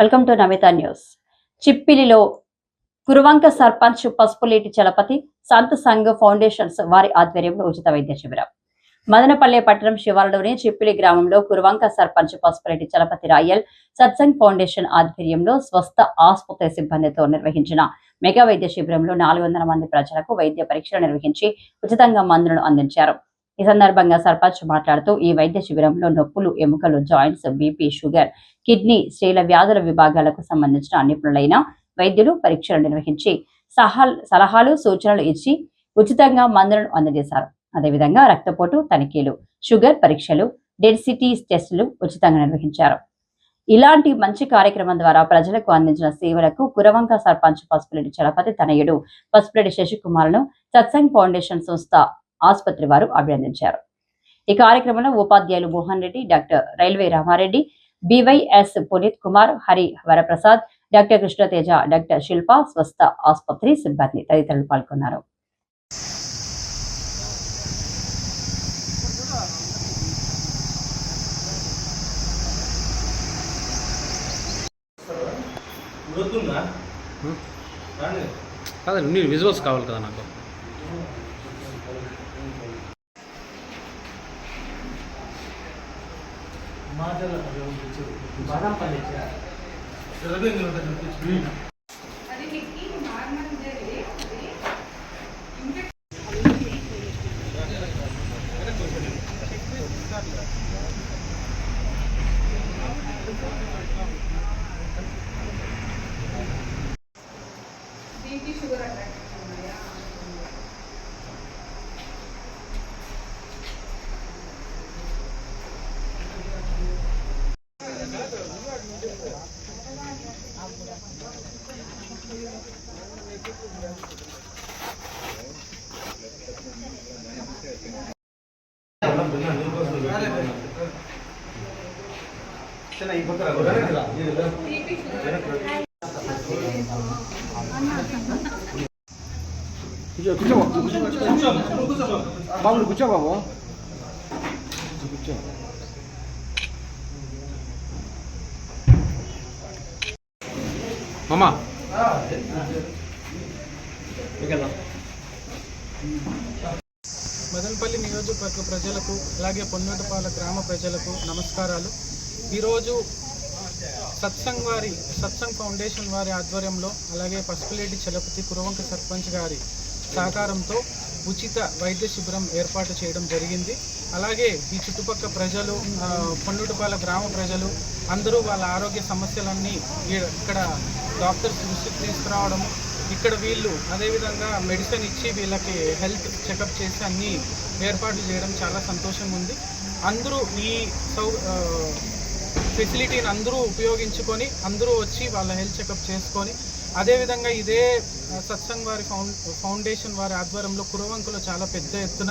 Welcome to Namitha news. చిప్పిలిలో Kuruvanka sarpanch Pasupuleti Chalapathi Sant Sangh foundations వారి ఆధ్వర్యంలో ఉచిత వైద్య శిబిరం. మదనపల్లె పట్టణం శివారులోని చిప్పిలి గ్రామంలో కురువంక సర్పంచ్ పసుపులేటి చలపతి రాయల్ సత్సంగ్ ఫౌండేషన్ ఆధ్వర్యంలో స్వస్థ ఆసుపత్రి సిబ్బందితో నిర్వహించిన మెగా వైద్య శిబిరంలో నాలుగు వందల మంది ప్రజలకు వైద్య పరీక్షలు నిర్వహించి ఉచితంగా మందులను అందించారు. ఈ సందర్భంగా సర్పంచ్ మాట్లాడుతూ ఈ వైద్య శిబిరంలో నొప్పులు ఎముకలు జాయింట్స్ బీపీ షుగర్ కిడ్నీ స్త్రీల వ్యాధుల విభాగాలకు సంబంధించిన నిపుణులైన వైద్యులు పరీక్షలు నిర్వహించి సలహాలు సూచనలు ఇచ్చి ఉచితంగా మందులను అందజేశారు. అదేవిధంగా రక్తపోటు తనిఖీలు షుగర్ పరీక్షలు డెన్సిటీ టెస్టులు ఉచితంగా నిర్వహించారు. ఇలాంటి మంచి కార్యక్రమం ద్వారా ప్రజలకు అందించిన సేవలకు కురవంక సర్పంచ్ పసుపులేటి చలపతి తనయుడు పసుపులేటి శశికుమార్ను సత్సంగ్ ఫౌండేషన్ సంస్థ ఆసుపత్రి వారు అభినందించారు. ఈ కార్యక్రమంలో ఉపాధ్యాయులు Mohan Reddy doctor railway Ramareddy BYS Puneeth Kumar Hari Varaprasad doctor Krishnateja doctor Shilpa Swastha ఆసుపత్రి సిబ్బంది తదితరులు పాల్గొన్నారు. కాదండి మీరు విజువల్స్ కావాలి కదా నాకు. జరగండి ఒకటి చూపించు. BP sugar attack 이제 붙여봐. 마무리 붙여봐. 붙여. మామా. మదనపల్లి నియోజకవర్గ ప్రజలకు అలాగే పొన్నూటిపాల గ్రామ ప్రజలకు నమస్కారాలు. ఈరోజు సత్సంగ్ వారి సత్సంగ్ ఫౌండేషన్ వారి ఆధ్వర్యంలో అలాగే పసుపులేటి చలపతి కురవంక సర్పంచ్ గారి సహకారంతో ఉచిత వైద్య శిబిరం ఏర్పాటు చేయడం జరిగింది. అలాగే ఈ చుట్టుపక్కల ప్రజలు ఆ, గ్రామ ప్రజలు అందరూ వాళ్ళ ఆరోగ్య సమస్యలన్నీ ఇక్కడ డాక్టర్స్ దృష్టికి తీసుకురావడం ఇక్కడ వీళ్ళు అదేవిధంగా మెడిసిన్ ఇచ్చి వీళ్ళకి హెల్త్ చెకప్ చేసి అన్నీ ఏర్పాట్లు చేయడం చాలా సంతోషంగా ఉంది. అందరూ ఈ సౌ ఫెసిలిటీని అందరూ ఉపయోగించుకొని అందరూ వచ్చి వాళ్ళ హెల్త్ చెకప్ చేసుకొని అదేవిధంగా ఇదే సత్సంగ్ వారి ఫౌండ్ ఫౌండేషన్ వారి ఆధ్వర్యంలో కురవంకులో చాలా పెద్ద ఎత్తున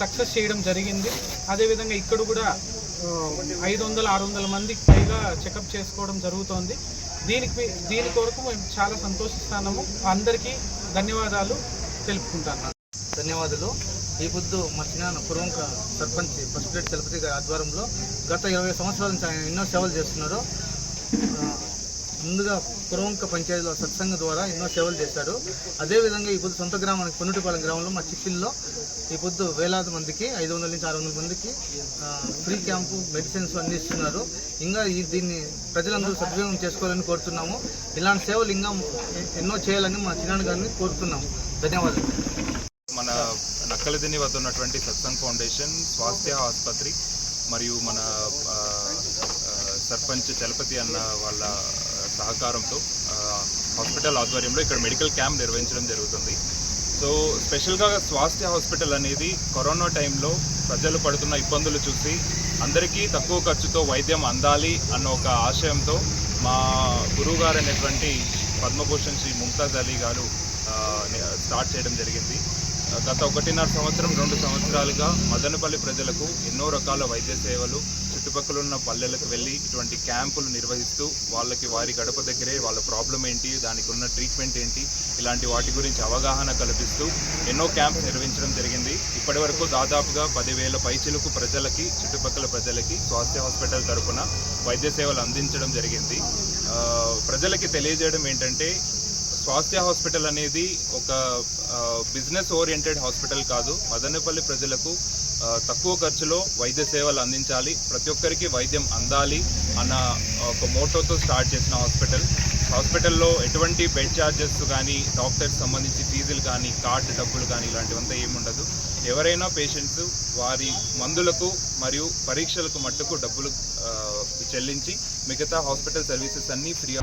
సక్సెస్ చేయడం జరిగింది. అదేవిధంగా ఇక్కడ కూడా ఐదు వందల ఆరు వందల మందికి పైగా చెకప్ చేసుకోవడం జరుగుతోంది. దీనికి దీని కొరకు మేము చాలా సంతోషిస్తున్నాము. అందరికీ ధన్యవాదాలు తెలుపుకుంటాను ధన్యవాదాలు. ఈ పొద్దు మా చిన్న పూర్వం సర్పంచ్ పసుపులేటి తిరుపతి గారి ఆధ్వర్యంలో గత ఇరవై సంవత్సరాల నుంచి ఆయన ఎన్నో సేవలు చేస్తున్నారు. ముందుగా పురవంక పంచాయతీలో సత్సంగ ద్వారా ఎన్నో సేవలు చేశాడు. అదేవిధంగా ఈ పొద్దు సొంత గ్రామానికి పొన్నుటిపాలెం గ్రామంలో మా చిక్కిల్లో ఈ పొద్దు వేలాది మందికి ఐదు వందల నుంచి ఆరు వందల మందికి ఫ్రీ క్యాంపు మెడిసిన్స్ అన్ని ఇస్తున్నారు. ఇంకా ఈ దీన్ని ప్రజలందరూ సద్వినియోగం చేసుకోవాలని కోరుతున్నాము. ఇలాంటి సేవలు ఇంకా ఎన్నో చేయాలని మా చిన్నాన్న గారిని కోరుతున్నాము. ధన్యవాదాలు. మన నక్కలదిని వద్ద ఉన్నటువంటి సత్సంగ్ ఫౌండేషన్ స్వాస్థ్య ఆసుపత్రి మరియు మన సర్పంచ్ చలపతి అన్న వాళ్ళ సహకారంతో హాస్పిటల్ ఆధ్వర్యంలో ఇక్కడ మెడికల్ క్యాంప్ నిర్వహించడం జరుగుతుంది. సో స్పెషల్గా స్వాస్థ్య హాస్పిటల్ అనేది కరోనా టైంలో ప్రజలు పడుతున్న ఇబ్బందులు చూసి అందరికీ తక్కువ ఖర్చుతో వైద్యం అందాలి అన్న ఒక ఆశయంతో మా గురువు గారు అనేటువంటి పద్మభూషణ్ శ్రీ ముంతాజ్ అలీ గారు స్టార్ట్ చేయడం జరిగింది. గత ఒకటిన్నర సంవత్సరం రెండు సంవత్సరాలుగా మదనపల్లి ప్రజలకు ఎన్నో రకాల వైద్య సేవలు చుట్టుపక్కల ఉన్న పల్లెలకు వెళ్ళి ఇటువంటి క్యాంపులు నిర్వహిస్తూ వాళ్ళకి వారి గడప దగ్గరే వాళ్ళ ప్రాబ్లం ఏంటి దానికి ఉన్న ట్రీట్మెంట్ ఏంటి ఇలాంటి వాటి గురించి అవగాహన కల్పిస్తూ ఎన్నో క్యాంప్స్ నిర్వహించడం జరిగింది. ఇప్పటి వరకు దాదాపుగా పదివేల పైచిలుకు ప్రజలకి చుట్టుపక్కల ప్రజలకి స్వాస్థ్య హాస్పిటల్ తరఫున వైద్య సేవలు అందించడం జరిగింది. ప్రజలకి తెలియజేయడం ఏంటంటే స్వాస్థ్య హాస్పిటల్ అనేది ఒక బిజినెస్ ఓరియంటెడ్ హాస్పిటల్ కాదు. మదనపల్లి ప్రజలకు తక్కువ ఖర్చులో వైద్య సేవలు అందించాలి. ప్రతి ఒక్కరికి వైద్యం అందాలి అన్న ఒక మోటోతో స్టార్ట్ చేసిన హాస్పిటల్. హాస్పిటల్లో ఎటువంటి బెడ్ ఛార్జెస్ కానీ డాక్టర్స్ సంబంధించి ఫీజులు కానీ కార్డు డబ్బులు కానీ ఇలాంటివంతా ఏముండదు ఎవరైనా పేషెంట్స్ వారి మందులకు మరియు పరీక్షలకు మట్టుకు డబ్బులు చెల్లించి మిగతా హాస్పిటల్ సర్వీసెస్ అన్నీ ఫ్రీ